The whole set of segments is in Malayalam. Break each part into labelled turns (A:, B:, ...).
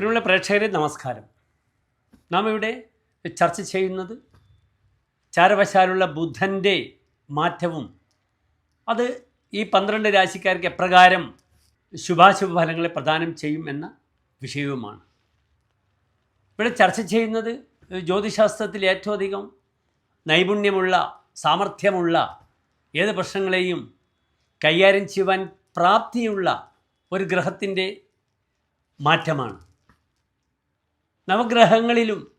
A: പ്രിയമുള്ള പ്രേക്ഷകരെ നമസ്കാരം. നാം ഇവിടെ ചർച്ച ചെയ്യുന്നത് ചാരവശാലുള്ള ബുധന്റെ മാറ്റവും അത് ഈ പന്ത്രണ്ട് രാശിക്കാർക്ക് എപ്രകാരം ശുഭാശുഭ ഫലങ്ങളെ പ്രദാനം ചെയ്യും എന്ന വിഷയവുമാണ്. ഇവിടെ ചർച്ച ചെയ്യുന്നത് ജ്യോതിശാസ്ത്രത്തിൽ ഏറ്റവും അധികം നൈപുണ്യമുള്ള സാമർഥ്യമുള്ള ഏത് പ്രശ്നങ്ങളെയും കൈകാര്യം ചെയ്യുവാൻ പ്രാപ്തിയുള്ള ഒരു ഗ്രഹത്തിന്റെ മാറ്റമാണ്. നവഗ്രഹങ്ങളിലും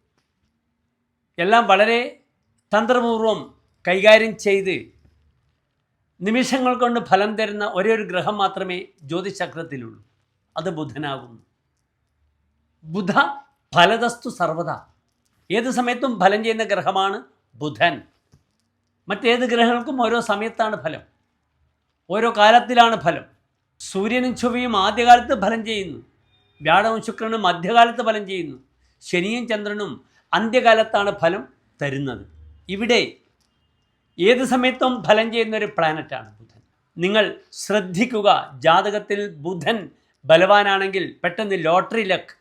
A: എല്ലാം വളരെ തന്ത്രപൂർവം കൈകാര്യം ചെയ്ത് നിമിഷങ്ങൾ കൊണ്ട് ഫലം തരുന്ന ഒരേ ഒരു ഗ്രഹം മാത്രമേ ജ്യോതിചക്രത്തിലുള്ളൂ അത് ബുധനാകുന്നു. ബുധ ഫലതസ്തു സർവത ഏത് സമയത്തും ഫലം ചെയ്യുന്ന ഗ്രഹമാണ് ബുധൻ. മറ്റേത് ഗ്രഹങ്ങൾക്കും ഓരോ സമയത്താണ് ഫലം. ഓരോ കാലത്തിലാണ് ഫലം. സൂര്യനും ചൊവ്വയും ആദ്യകാലത്ത് ഫലം ചെയ്യുന്നു. വ്യാഴവും ശുക്രനും മധ്യകാലത്ത് ഫലം ചെയ്യുന്നു. ശനിയും ചന്ദ്രനും അന്ത്യകാലത്താണ് ഫലം തരുന്നത്. ഇവിടെ ഏത് സമയത്തും ഫലം ചെയ്യുന്ന ഒരു പ്ലാനറ്റാണ് ബുധൻ. നിങ്ങൾ ശ്രദ്ധിക്കുക ജാതകത്തിൽ ബുധൻ ബലവാനാണെങ്കിൽ പെട്ടെന്ന് ലോട്ടറി ലക്ക്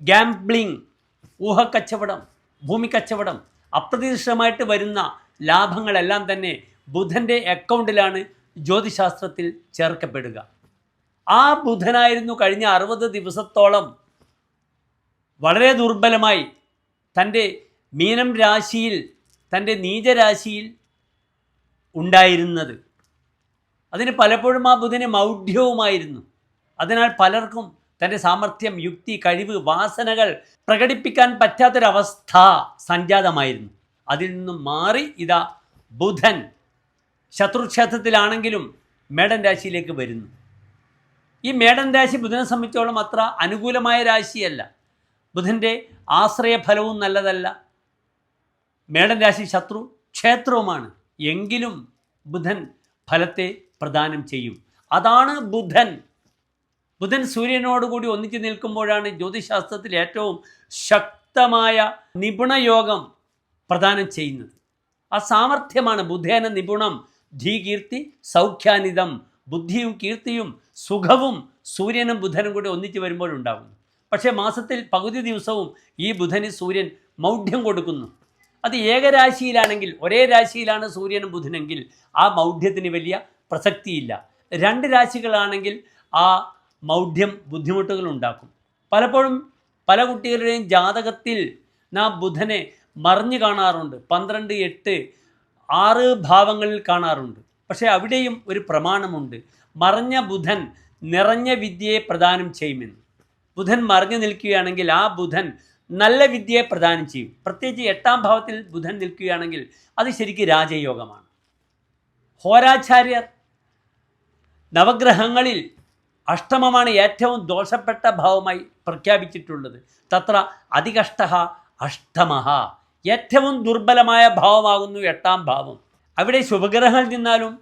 A: ഗാംബ്ലിംഗ് ഊഹക്കച്ചവടം ഭൂമിക്കച്ചവടം അപ്രതീക്ഷിതമായിട്ട് വരുന്ന ലാഭങ്ങളെല്ലാം തന്നെ ബുധന്റെ അക്കൗണ്ടിലാണ് ജ്യോതിശാസ്ത്രത്തിൽ ചേർക്കപ്പെടുക. ആ ബുധനായിരുന്നു കഴിഞ്ഞ അറുപത് ദിവസത്തോളം വളരെ ദുർബലമായി തന്റെ മീനം രാശിയിൽ തന്റെ നീചരാശിയിൽ ഉണ്ടായിരുന്നത്. അതിന് പലപ്പോഴും ആ ബുധന് മൗഢ്യവുമായിരുന്നു. അതിനാൽ പലർക്കും തന്റെ സാമർഥ്യം യുക്തി കഴിവ് വാസനകൾ പ്രകടിപ്പിക്കാൻ പറ്റാത്തൊരവസ്ഥ സംജാതമായിരുന്നു. അതിൽ നിന്നും മാറി ഇതാ ബുധൻ ശത്രുക്ഷേത്രത്തിലാണെങ്കിലും മേടൻ രാശിയിലേക്ക് വരുന്നു. ഈ മേടൻ രാശി ബുധനെ സംബന്ധിച്ചോളം അത്ര അനുകൂലമായ രാശിയല്ല. ബുധന്റെ ആശ്രയഫലവും നല്ലതല്ല. മേടൻ രാശി ശത്രു ക്ഷേത്രവുമാണ്. എങ്കിലും ബുധൻ ഫലത്തെ പ്രദാനം ചെയ്യും. അതാണ് ബുധൻ. ബുധൻ സൂര്യനോടുകൂടി ഒന്നിച്ച് നിൽക്കുമ്പോഴാണ് ജ്യോതിശാസ്ത്രത്തിൽ ഏറ്റവും ശക്തമായ നിപുണയോഗം പ്രദാനം ചെയ്യുന്നത്. ആ സാമർഥ്യമാണ് ബുധേന നിപുണം ധീകീർത്തി സൗഖ്യാനിതം ബുദ്ധിയും കീർത്തിയും സുഖവും സൂര്യനും ബുധനും കൂടി ഒന്നിച്ച് വരുമ്പോഴുണ്ടാകുന്നു പക്ഷേ മാസത്തിൽ പകുതി ദിവസവും ഈ ബുധന് സൂര്യൻ മൗഢ്യം കൊടുക്കുന്നു. അത് ഏകരാശിയിലാണെങ്കിൽ ഒരേ രാശിയിലാണ് സൂര്യനും ബുധനെങ്കിൽ ആ മൗഢ്യത്തിന് വലിയ പ്രസക്തിയില്ല. രണ്ട് രാശികളാണെങ്കിൽ ആ മൗഢ്യം ബുദ്ധിമുട്ടുകൾ ഉണ്ടാക്കും. പലപ്പോഴും പല കുട്ടികളുടെയും ജാതകത്തിൽ നാം ബുധനെ മറിഞ്ഞു കാണാറുണ്ട്. പന്ത്രണ്ട് എട്ട് ആറ് ഭാവങ്ങളിൽ കാണാറുണ്ട്. പക്ഷേ അവിടെയും ഒരു പ്രമാണമുണ്ട്. മറഞ്ഞ ബുധൻ നിറഞ്ഞ വിദ്യയെ പ്രദാനം ചെയ്യുമെന്ന്. ബുധൻ മറിഞ്ഞു നിൽക്കുകയാണെങ്കിൽ ആ ബുധൻ നല്ല വിദ്യയെ പ്രദാനം ചെയ്യും. പ്രത്യേകിച്ച് എട്ടാം ഭാവത്തിൽ ബുധൻ നിൽക്കുകയാണെങ്കിൽ അത് ശരിക്കും രാജയോഗമാണ്. ഹോരാചാര്യർ നവഗ്രഹങ്ങളിൽ അഷ്ടമമാണ് ഏറ്റവും ദോഷപ്പെട്ട ഭാവമായി പ്രഖ്യാപിച്ചിട്ടുള്ളത്. തത്ര അതികഷ്ട അഷ്ടമ ഏറ്റവും ദുർബലമായ ഭാവമാകുന്നു എട്ടാം ഭാവം. അവിടെ ശുഭഗ്രഹങ്ങളിൽ നിന്നാലും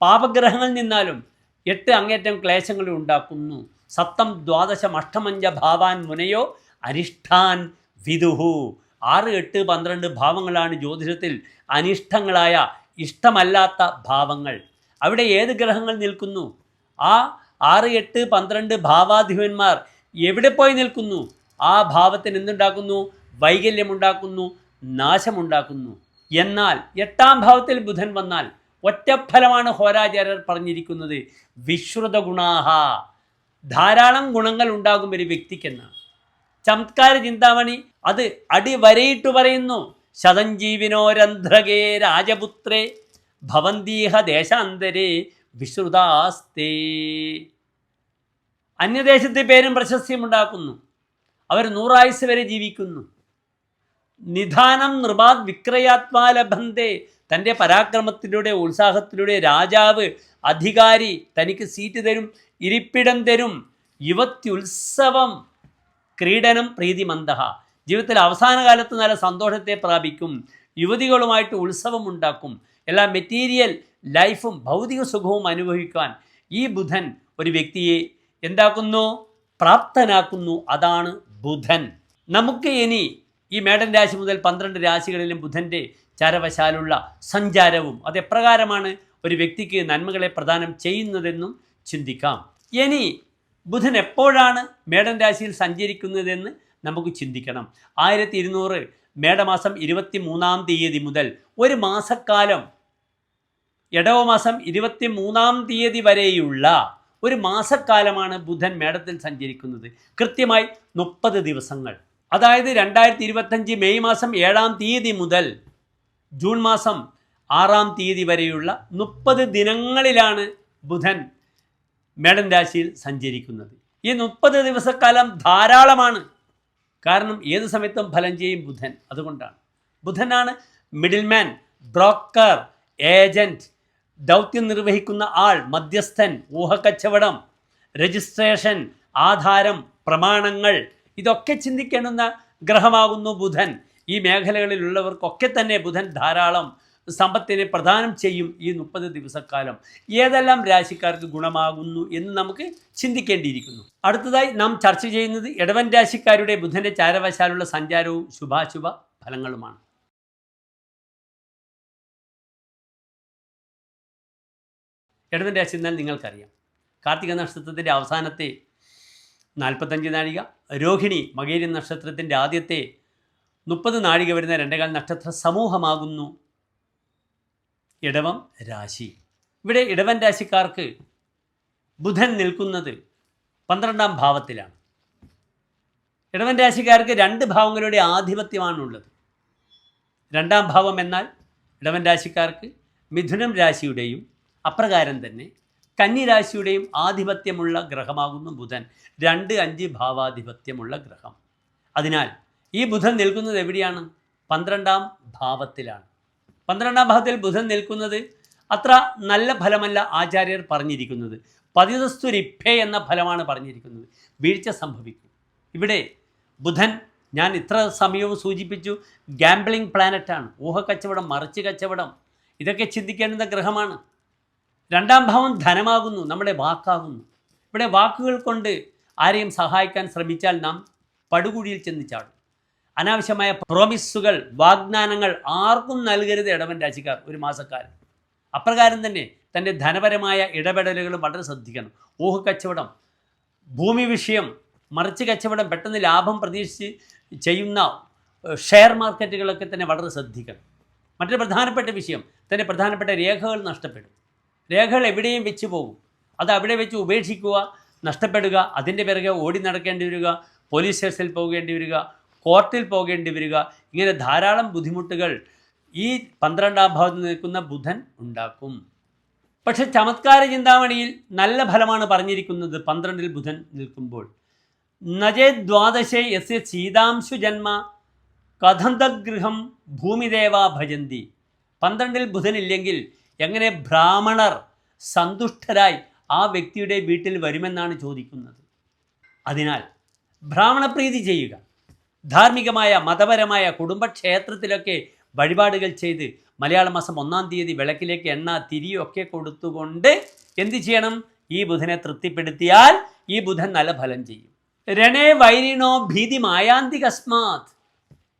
A: പാപഗ്രഹങ്ങളിൽ നിന്നാലും എട്ട് അങ്ങേറ്റം ക്ലേശങ്ങൾ ഉണ്ടാക്കുന്നു. സപ്തം ദ്വാദശം അഷ്ടമഞ്ച ഭാവാൻ മുനയോ അനിഷ്ഠാൻ വിദുഹു. ആറ് എട്ട് പന്ത്രണ്ട് ഭാവങ്ങളാണ് ജ്യോതിഷത്തിൽ അനിഷ്ടങ്ങളായ ഇഷ്ടമല്ലാത്ത ഭാവങ്ങൾ. അവിടെ ഏത് ഗ്രഹങ്ങൾ നിൽക്കുന്നു? ആ ആറ് എട്ട് പന്ത്രണ്ട് ഭാവാധിപന്മാർ എവിടെ പോയി നിൽക്കുന്നു? ആ ഭാവത്തിന് എന്തുണ്ടാക്കുന്നു? വൈകല്യമുണ്ടാക്കുന്നു നാശമുണ്ടാക്കുന്നു. എന്നാൽ എട്ടാം ഭാവത്തിൽ ബുധൻ വന്നാൽ ഒറ്റഫലമാണ് ഹോരാചാര്യർ പറഞ്ഞിരിക്കുന്നത്. വിശ്രുത ഗുണാഹ ധാരാളം ഗുണങ്ങൾ ഉണ്ടാകും ഒരു വ്യക്തിക്കെന്നാണ് ചമത്കാര ചിന്താമണി അത് അടിവരയിട്ട് പറയുന്നു. ശതഞ്ജീവിനോരന്ധ്രകേ രാജപുത്രേ ഭവന്തീഹ ദേശാന്തരേ വിശ്രുതാസ്തേ. അന്യദേശത്തെ പേരും പ്രശസ്തിയും ഉണ്ടാക്കുന്നു അവർ നൂറായുസ് വരെ ജീവിക്കുന്നു. നിധാനം നൃപാത് വിക്രയാത്മാ ലഭന്തേ തന്റെ പരാക്രമത്തിലൂടെ ഉത്സാഹത്തിലൂടെ രാജാവ് അധികാരി തനിക്ക് സീറ്റ് തരും ഇരിപ്പിടം തരും. യുവത്യുത്സവം. ക്രീഡനം പ്രീതിമന്ദഹ ജീവിതത്തിൽ അവസാന കാലത്ത് നല്ല സന്തോഷത്തെ പ്രാപിക്കും. യുവതികളുമായിട്ട് ഉത്സവം ഉണ്ടാക്കും. എല്ലാ മെറ്റീരിയൽ ലൈഫും ഭൗതിക സുഖവും അനുഭവിക്കാൻ ഈ ബുധൻ ഒരു വ്യക്തിയെ എന്താക്കുന്നു? പ്രാപ്തനാക്കുന്നു. അതാണ് ബുധൻ. നമുക്ക് ഇനി ഈ മേടൻ രാശി മുതൽ പന്ത്രണ്ട് രാശികളിലും ബുധന്റെ ചരവശാലുള്ള സഞ്ചാരവും അത് എപ്രകാരമാണ്? ഒരു വ്യക്തിക്ക് നന്മകളെ പ്രദാനം ചെയ്യുന്നതെന്നും ചിന്തിക്കാം. ഇനി ബുധൻ എപ്പോഴാണ് മേടൻ രാശിയിൽ സഞ്ചരിക്കുന്നതെന്ന് നമുക്ക് ചിന്തിക്കണം. ആയിരത്തി ഇരുന്നൂറ് മേടമാസം ഇരുപത്തി മൂന്നാം തീയതി മുതൽ ഒരു മാസക്കാലം ഇടവമാസം ഇരുപത്തി മൂന്നാം തീയതി വരെയുള്ള ഒരു മാസക്കാലമാണ് ബുധൻ മേടത്തിൽ സഞ്ചരിക്കുന്നത്. കൃത്യമായി മുപ്പത് ദിവസങ്ങൾ. അതായത് രണ്ടായിരത്തി ഇരുപത്തഞ്ച് മെയ് മാസം ഏഴാം തീയതി മുതൽ ജൂൺ മാസം ആറാം തീയതി വരെയുള്ള മുപ്പത് ദിനങ്ങളിലാണ് ബുധൻ മേടൻ രാശിയിൽ സഞ്ചരിക്കുന്നത്. ഈ മുപ്പത് ദിവസക്കാലം ധാരാളമാണ്. കാരണം ഏത് സമയത്തും ഫലം ചെയ്യും ബുധൻ. അതുകൊണ്ടാണ്. ബുധനാണ് മിഡിൽമാൻ ബ്രോക്കർ ഏജന്റ് ദൗത്യം നിർവഹിക്കുന്ന ആൾ മധ്യസ്ഥൻ ഊഹക്കച്ചവടം രജിസ്ട്രേഷൻ ആധാരം പ്രമാണങ്ങൾ ഇതൊക്കെ ചിന്തിക്കേണ്ടുന്ന ഗ്രഹമാകുന്നു ബുധൻ. ഈ മേഖലകളിലുള്ളവർക്കൊക്കെ തന്നെ ബുധൻ ധാരാളം സമ്പത്തിനെ പ്രദാനം ചെയ്യും ഈ മുപ്പത് ദിവസക്കാലം. ഏതെല്ലാം രാശിക്കാർക്ക് ഗുണമാകുന്നു എന്ന് നമുക്ക് ചിന്തിക്കേണ്ടിയിരിക്കുന്നു. അടുത്തതായി നാം ചർച്ച ചെയ്യുന്നത് ഇടവൻ രാശിക്കാരുടെ ബുധന്റെ ചാരവശാലുള്ള സഞ്ചാരവും ശുഭാശുഭ ഫലങ്ങളുമാണ്. ഇടവൻ രാശി എന്നാൽ നിങ്ങൾക്കറിയാം. കാർത്തിക നക്ഷത്രത്തിന്റെ അവസാനത്തെ നാൽപ്പത്തഞ്ച് നാഴിക രോഹിണി മകേരി നക്ഷത്രത്തിന്റെ ആദ്യത്തെ മുപ്പത് നാഴിക വരുന്ന രണ്ടേകാൽ നക്ഷത്ര സമൂഹമാകുന്നു. ഇടവം രാശി. ഇവിടെ ഇടവൻ രാശിക്കാർക്ക് ബുധൻ നിൽക്കുന്നത് പന്ത്രണ്ടാം ഭാവത്തിലാണ്. ഇടവൻ രാശിക്കാർക്ക് രണ്ട് ഭാവങ്ങളുടെ ആധിപത്യമാണുള്ളത്. രണ്ടാം ഭാവം എന്നാൽ ഇടവൻ രാശിക്കാർക്ക് മിഥുനം രാശിയുടെയും അപ്രകാരം തന്നെ കന്നി രാശിയുടെയും ആധിപത്യമുള്ള ഗ്രഹമാകുന്നു ബുധൻ. രണ്ട് അഞ്ച് ഭാവാധിപത്യമുള്ള ഗ്രഹം. അതിനാൽ ഈ ബുധൻ നിൽക്കുന്നത് എവിടെയാണ്? പന്ത്രണ്ടാം ഭാവത്തിലാണ്. പന്ത്രണ്ടാം ഭാഗത്തിൽ ബുധൻ നിൽക്കുന്നത് അത്ര നല്ല ഫലമല്ല ആചാര്യർ പറഞ്ഞിരിക്കുന്നത്. പതിതസ്തുരിഭേ എന്ന ഫലമാണ് പറഞ്ഞിരിക്കുന്നത്. വീഴ്ച സംഭവിക്കും. ഇവിടെ ബുധൻ ഞാൻ ഇത്ര സമയവും സൂചിപ്പിച്ചു ഗാംബ്ലിംഗ് പ്ലാനറ്റാണ് ഊഹക്കച്ചവടം മറിച്ച് കച്ചവടം ഇതൊക്കെ ചിന്തിക്കേണ്ടുന്ന ഗ്രഹമാണ്. രണ്ടാം ഭാവം ധനമാകുന്നു നമ്മുടെ വാക്കാകുന്നു. ഇവിടെ വാക്കുകൾ കൊണ്ട് ആരെയും സഹായിക്കാൻ ശ്രമിച്ചാൽ നാം പടുകുഴിയിൽ ചെന്ന് ചാടും. അനാവശ്യമായ പ്രോമിസുകൾ വാഗ്ദാനങ്ങൾ ആർക്കും നൽകരുത് ഇടവൻ രാജിക്കാർ ഒരു മാസക്കാലം. അപ്രകാരം തന്നെ തന്റെ ധനപരമായ ഇടപെടലുകൾ വളരെ ശ്രദ്ധിക്കണം. ഊഹ കച്ചവടം ഭൂമി വിഷയം മറിച്ച് കച്ചവടം പെട്ടെന്ന് ലാഭം പ്രതീക്ഷിച്ച് ചെയ്യുന്ന ഷെയർ മാർക്കറ്റുകളൊക്കെ തന്നെ വളരെ ശ്രദ്ധിക്കണം. മറ്റൊരു പ്രധാനപ്പെട്ട വിഷയം തന്റെ പ്രധാനപ്പെട്ട രേഖകൾ നഷ്ടപ്പെടും. രേഖകൾ എവിടെയും വെച്ച് പോകും. അത് അവിടെ വെച്ച് ഉപേക്ഷിക്കുക നഷ്ടപ്പെടുക അതിന്റെ പിറകെ ഓടി നടക്കേണ്ടി വരിക പോലീസ് സ്റ്റേഷനിൽ പോകേണ്ടി വരിക കോർട്ടിൽ പോകേണ്ടി വരിക. ഇങ്ങനെ ധാരാളം ബുദ്ധിമുട്ടുകൾ ഈ പന്ത്രണ്ടാം ഭാവത്ത് നിൽക്കുന്ന ബുധൻ ഉണ്ടാക്കും. പക്ഷെ ചമത്കാര ചിന്താമണിയിൽ നല്ല ഫലമാണ് പറഞ്ഞിരിക്കുന്നത് പന്ത്രണ്ടിൽ ബുധൻ നിൽക്കുമ്പോൾ. നജേ ദ്വാദശേ യസ്യ സീതാംശു ജന്മ കഥന്തഗൃഹം ഭൂമിദേവ ഭജന്തി. പന്ത്രണ്ടിൽ ബുധനില്ലെങ്കിൽ എങ്ങനെ ബ്രാഹ്മണർ സന്തുഷ്ടരായി ആ വ്യക്തിയുടെ വീട്ടിൽ വരുമെന്നാണ് ചോദിക്കുന്നത്. അതിനാൽ ബ്രാഹ്മണപ്രീതി ചെയ്യുക. ധാർമ്മികമായ മതപരമായ കുടുംബക്ഷേത്രത്തിലൊക്കെ വഴിപാടുകൾ ചെയ്ത് മലയാള മാസം ഒന്നാം തീയതി വിളക്കിലേക്ക് എണ്ണ തിരിയൊക്കെ കൊടുത്തുകൊണ്ട് എന്ത് ചെയ്യണം? ഈ ബുധനെ തൃപ്തിപ്പെടുത്തിയാൽ ഈ ബുധൻ നല്ല ഫലം ചെയ്യും. രണേ വൈരിണോ ഭീതി മായാന്തികസ്മാത്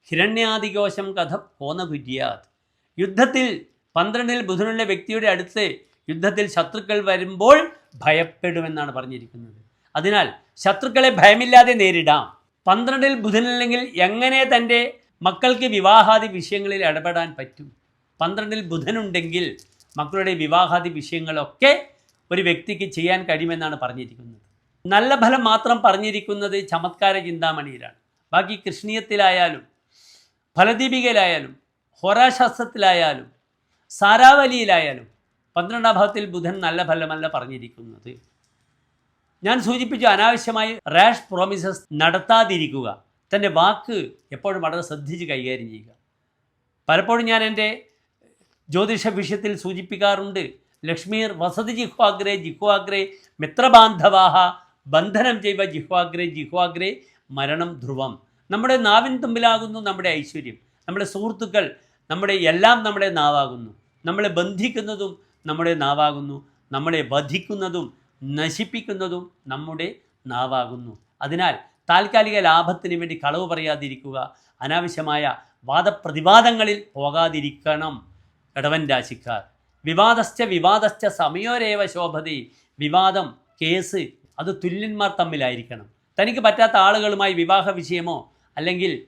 A: ഹിരണ്യാദികോശം കഥ കോന്നകുര്യാത് യുദ്ധത്തിൽ പന്ത്രണ്ടിൽ ബുധനുള്ള വ്യക്തിയുടെ അടുത്ത് യുദ്ധത്തിൽ ശത്രുക്കൾ വരുമ്പോൾ ഭയപ്പെടുമെന്നാണ് പറഞ്ഞിരിക്കുന്നത്. അതിനാൽ ശത്രുക്കളെ ഭയമില്ലാതെ നേരിടാം. പന്ത്രണ്ടിൽ ബുധനില്ലെങ്കിൽ എങ്ങനെ തന്റെ മക്കൾക്ക് വിവാഹാദി വിഷയങ്ങളിൽ ഇടപെടാൻ പറ്റും? പന്ത്രണ്ടിൽ ബുധനുണ്ടെങ്കിൽ മക്കളുടെ വിവാഹാദി വിഷയങ്ങളൊക്കെ ഒരു വ്യക്തിക്ക് ചെയ്യാൻ കഴിയുമെന്നാണ് പറഞ്ഞിരിക്കുന്നത്. നല്ല ഫലം മാത്രം പറഞ്ഞിരിക്കുന്നത് ചമത്കാര ചിന്താമണിയിലാണ്. ബാക്കി കൃഷ്ണീയത്തിലായാലും ഫലദീപികയിലായാലും ഹോരാശാസ്ത്രത്തിലായാലും സാരാവലിയിലായാലും പന്ത്രണ്ടാം ഭാഗത്തിൽ ബുധൻ നല്ല ഫലമല്ല പറഞ്ഞിരിക്കുന്നത്. ഞാൻ സൂചിപ്പിച്ചു അനാവശ്യമായി റാഷ് പ്രോമിസസ് നടത്താതിരിക്കുക. തന്റെ വാക്ക് എപ്പോഴും വളരെ ശ്രദ്ധിച്ച് കൈകാര്യം ചെയ്യുക. പലപ്പോഴും ഞാൻ എന്റെ ജ്യോതിഷ വിഷയത്തിൽ സൂചിപ്പിക്കാറുണ്ട് ലക്ഷ്മീർ വസതി ജിഹ്വാഗ്രേ ജിഹ്വാഗ്രേ മിത്രബാന്ധവാഹ ബന്ധനം ചെയ്വ ജിഹ്വാഗ്രേ ജിഹ്വാഗ്രേ മരണം ധ്രുവം. നമ്മുടെ നാവിൻ തുമ്പിലാകുന്നു നമ്മുടെ ഐശ്വര്യം. നമ്മുടെ സുഹൃത്തുക്കൾ നമ്മുടെ എല്ലാം നമ്മുടെ നാവാകുന്നു. നമ്മളെ ബന്ധിക്കുന്നതും നമ്മുടെ നാവാകുന്നു. നമ്മളെ വധിക്കുന്നതും നശിപ്പിക്കുന്നതും നമ്മുടെ നാവാകുന്നു. അതിനാൽ താൽക്കാലിക ലാഭത്തിന് വേണ്ടി കളവ് പറയാതിരിക്കുക അനാവശ്യമായ വാദപ്രതിവാദങ്ങളിൽ പോകാതിരിക്കണം ഇടവൻ രാശിക്കാർ. വിവാദസ്ഥ വിവാദസ്ഥ സമയോരേവ ശോഭതി വിവാദം കേസ് അത് തുല്യന്മാർ തമ്മിലായിരിക്കണം. തനിക്ക് പറ്റാത്ത ആളുകളുമായി വിവാഹ വിഷയമോ അല്ലെങ്കിൽ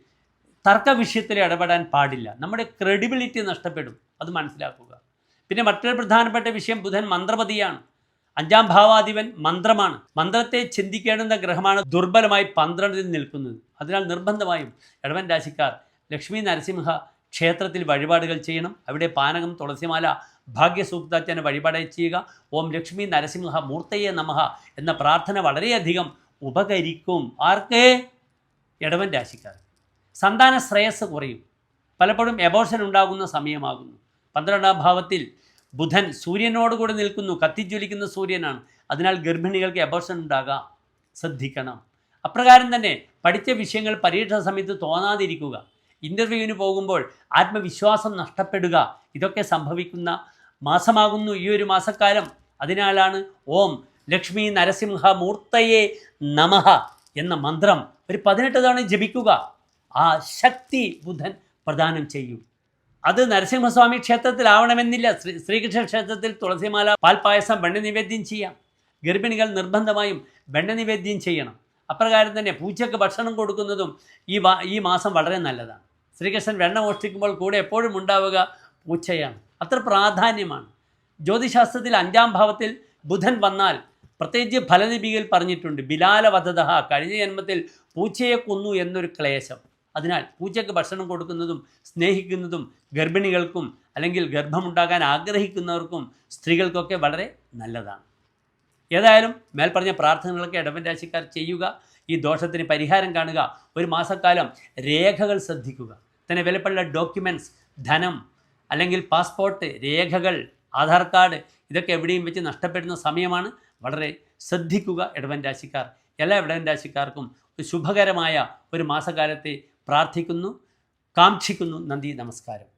A: തർക്ക വിഷയത്തിൽ ഇടപെടാൻ പാടില്ല. നമ്മുടെ ക്രെഡിബിലിറ്റി നഷ്ടപ്പെടും. അത് മനസ്സിലാക്കുക. പിന്നെ മറ്റൊരു പ്രധാനപ്പെട്ട വിഷയം ബുധൻ മന്ത്രപതിയാണ്. അഞ്ചാം ഭാവാധിപൻ മന്ത്രമാണ്. മന്ത്രത്തെ ചിന്തിക്കേണ്ടുന്ന ഗ്രഹമാണ് ദുർബലമായി പന്ത്രണ്ടിൽ നിൽക്കുന്നത്. അതിനാൽ നിർബന്ധമായും ഇടവൻ രാശിക്കാർ ലക്ഷ്മി നരസിംഹ ക്ഷേത്രത്തിൽ വഴിപാടുകൾ ചെയ്യണം. അവിടെ പാനകം തുളസിമാല ഭാഗ്യസൂക്താച്ചനെ വഴിപാടായി ചെയ്യുക. ഓം ലക്ഷ്മി നരസിംഹ മൂർത്തയെ നമഹ എന്ന പ്രാർത്ഥന വളരെയധികം ഉപകരിക്കും. ആർക്ക്? ഇടവൻ രാശിക്കാർ. സന്താന ശ്രേയസ് കുറയും. പലപ്പോഴും എബോർഷൻ ഉണ്ടാകുന്ന സമയമാകുന്നു. പന്ത്രണ്ടാം ഭാവത്തിൽ ബുധൻ സൂര്യനോട് കൂടെ നിൽക്കുന്നു കത്തിജ്വലിക്കുന്ന സൂര്യനാണ്. അതിനാൽ ഗർഭിണികൾക്ക് എബോർഷൻ ഉണ്ടാകാം. ശ്രദ്ധിക്കണം. അപ്രകാരം തന്നെ പഠിച്ച വിഷയങ്ങൾ പരീക്ഷാ സമയത്ത് തോന്നാതിരിക്കുക. ഇന്റർവ്യൂവിന് പോകുമ്പോൾ ആത്മവിശ്വാസം നഷ്ടപ്പെടുക. ഇതൊക്കെ സംഭവിക്കുന്ന മാസമാകുന്നു ഈ ഒരു മാസക്കാലം. അതിനാലാണ് ഓം ലക്ഷ്മി നരസിംഹ മൂർത്തയെ നമഹ എന്ന മന്ത്രം ഒരു പതിനെട്ട് തവണ ജപിക്കുക. ആ ശക്തി ബുധൻ പ്രദാനം ചെയ്യും. അത് നരസിംഹസ്വാമി ക്ഷേത്രത്തിലാവണമെന്നില്ല. ശ്രീ ശ്രീകൃഷ്ണ ക്ഷേത്രത്തിൽ തുളസിമാല പാൽപ്പായസം വെണ്ണ നിവേദ്യം ചെയ്യാം. ഗർഭിണികൾ നിർബന്ധമായും വെണ്ണ നിവേദ്യം ചെയ്യണം. അപ്രകാരം തന്നെ പൂച്ചയ്ക്ക് ഭക്ഷണം കൊടുക്കുന്നതും ഈ ഈ മാസം വളരെ നല്ലതാണ്. ശ്രീകൃഷ്ണൻ വെണ്ണ മോഷ്ടിക്കുമ്പോൾ കൂടെ എപ്പോഴും ഉണ്ടാവുക പൂച്ചയാണ്. അത്ര പ്രാധാന്യമാണ്. ജ്യോതിശാസ്ത്രത്തിൽ അഞ്ചാം ഭാവത്തിൽ ബുധൻ വന്നാൽ പ്രത്യേകിച്ച് ഫലനിപികയിൽ പറഞ്ഞിട്ടുണ്ട് ബിലാലവധത കഴിഞ്ഞ ജന്മത്തിൽ പൂച്ചയെ കൊന്നു എന്നൊരു ക്ലേശം. അതിനാൽ പൂച്ചയ്ക്ക് ഭക്ഷണം കൊടുക്കുന്നതും സ്നേഹിക്കുന്നതും ഗർഭിണികൾക്കും അല്ലെങ്കിൽ ഗർഭമുണ്ടാകാൻ ആഗ്രഹിക്കുന്നവർക്കും സ്ത്രീകൾക്കൊക്കെ വളരെ നല്ലതാണ്. ഏതായാലും മേൽപ്പറഞ്ഞ പ്രാർത്ഥനകളൊക്കെ ഇടവൻ രാശിക്കാർ ചെയ്യുക. ഈ ദോഷത്തിന് പരിഹാരം കാണുക. ഒരു മാസക്കാലം രേഖകൾ ശ്രദ്ധിക്കുക. തന്നെ വിലപ്പെട്ട ഡോക്യുമെന്റ്സ് ധനം അല്ലെങ്കിൽ പാസ്പോർട്ട് രേഖകൾ ആധാർ കാർഡ് ഇതൊക്കെ എവിടെയും വെച്ച് നഷ്ടപ്പെടുന്ന സമയമാണ്. വളരെ ശ്രദ്ധിക്കുക ഇടവൻ രാശിക്കാർ. എല്ലാ ഇടവൻ രാശിക്കാർക്കും ഒരു ശുഭകരമായ ഒരു മാസകാലത്തെ പ്രാർത്ഥിക്കുന്നു കാക്ഷിക്കുന്നു. നന്ദി നമസ്കാരം.